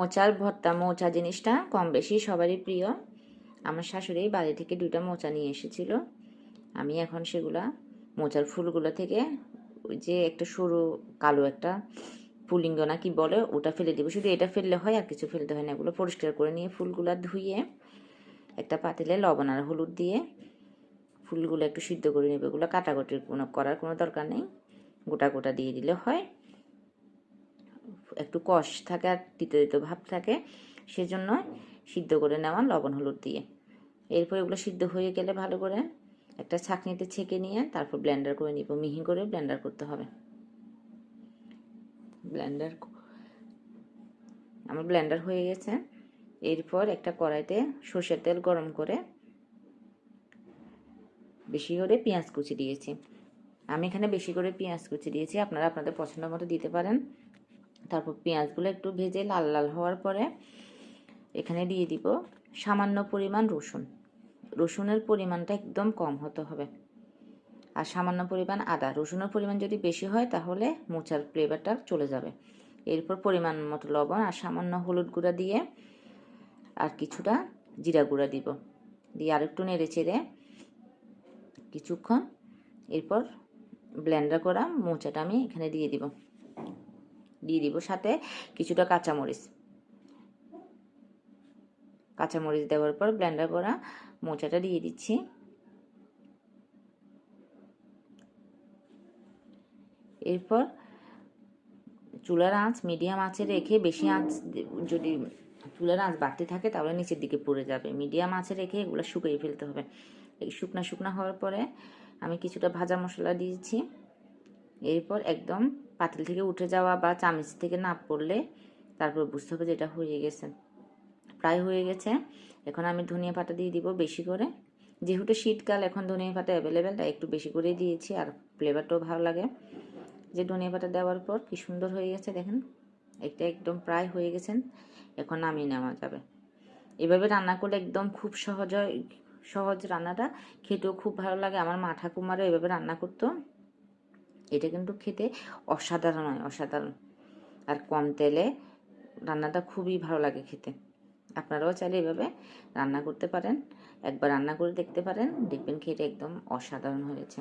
মোচার ভর্তা, মোচা জিনিসটা কম বেশি সবারই প্রিয়। আমার শাশুড়ি বাড়ি থেকে দুইটা মোচা নিয়ে এসেছিল। আমি এখন সেগুলা, মোচার ফুলগুলো থেকে ওই যে একটা সরু কালো একটা পুলিঙ্গ না কি বলে, ওটা ফেলে দিব। শুধু এটা ফেললে হয় আর কিছু ফেলতে হয় না। এগুলো পরিষ্কার করে নিয়ে ফুলগুলা ধুয়ে, একটা পাতিলে লবণ আর হলুদ দিয়ে ফুলগুলো একটু সিদ্ধ করে নেবে। এগুলো কাটাকুটির কোনো, করার কোনো দরকার নেই। গোটা গোটা দিয়ে দিলে হয়। একটু কষ থাকে আর তিতো তিতো ভাব থাকে, সেজন্য সিদ্ধ করে নেওয়া লবণ, হলুদ দিয়ে। এরপর এগুলো সিদ্ধ হয়ে গেলে ভালো করে একটা ছাঁকনিতে ছেঁকে নিয়ে তারপর ব্লেন্ডার করে নিব। মিহি করে ব্লেন্ডার করতে হবে। ব্লেন্ডার আমার ব্লেন্ডার হয়ে গেছে। এরপর একটা কড়াইতে সর্ষের তেল গরম করে বেশি করে পেঁয়াজ কুচি দিয়েছি। আমি এখানে বেশি করে পেঁয়াজ কুচি দিয়েছি, আপনারা আপনাদের পছন্দ মতো দিতে পারেন। তারপর পেঁয়াজগুলো একটু ভেজে লাল লাল হওয়ার পরে এখানে দিয়ে দিব সামান্য পরিমাণ রসুন। রসুনের পরিমাণটা একদম কম হতে হবে। আর সামান্য পরিমাণ আদা। রসুনের পরিমাণ যদি বেশি হয় তাহলে মোচার ফ্লেভারটা চলে যাবে। এরপর পরিমাণ মতো লবণ আর সামান্য হলুদ গুঁড়া দিয়ে আর কিছুটা জিরা গুঁড়া দিব। দিয়ে আরেকটু নেড়ে চেড়ে কিছুক্ষণ এরপর ব্লেন্ডার করা মোচাটা আমি এখানে দিয়ে দিব। দিয়ে দিব সাথে কিছুটা কাঁচামরিচ। কাঁচামরিচ দেওয়ার পর ব্লেন্ডার করা মোচাটা দিয়ে দিচ্ছি। এরপর চুলার আঁচ মিডিয়াম আঁচে রেখে বেশি আঁচ যদি চুলার আঁচ বাড়তে থাকে তাহলে নিচের দিকে পড়ে যাবে। মিডিয়াম আঁচে রেখে এগুলো শুকিয়ে ফেলতে হবে। এই শুকনা শুকনা হওয়ার পরে আমি কিছুটা ভাজা মশলা দিয়েছি। এরপর একদম পাতিল থেকে উঠে যাওয়া বা চামচ থেকে না পড়লে তারপর বুঝতে হবে যে এটা হয়ে গেছে। প্রায় হয়ে গেছে। এখন আমি ধনিয়া পাতা দিয়ে দিব বেশি করে। যেহেতু শীতকাল, এখন ধনিয়া পাতা অ্যাভেলেবেল তাই একটু বেশি করেই দিয়েছি আর ফ্লেভারটাও ভালো লাগে। যে ধনিয়া পাতা দেওয়ার পর কি সুন্দর হয়ে গেছে দেখেন। এটা একদম প্রায় হয়ে গেছেন এখন নামিয়ে নেওয়া যাবে। এভাবে রান্না করলে একদম খুব সহজ হয়। সহজ রান্নাটা। খেতেও খুব ভালো লাগে। আমার মা ঠাকুমারও এভাবে রান্না করতো। এটা কিন্তু খেতে অসাধারণ হয়, অসাধারণ। আর কম তেলে রান্নাটা খুবই ভালো লাগে খেতে। আপনারাও চাইলে এভাবে রান্না করতে পারেন। একবার রান্না করে দেখতে পারেন, দেখবেন খেতে একদম অসাধারণ হয়েছে।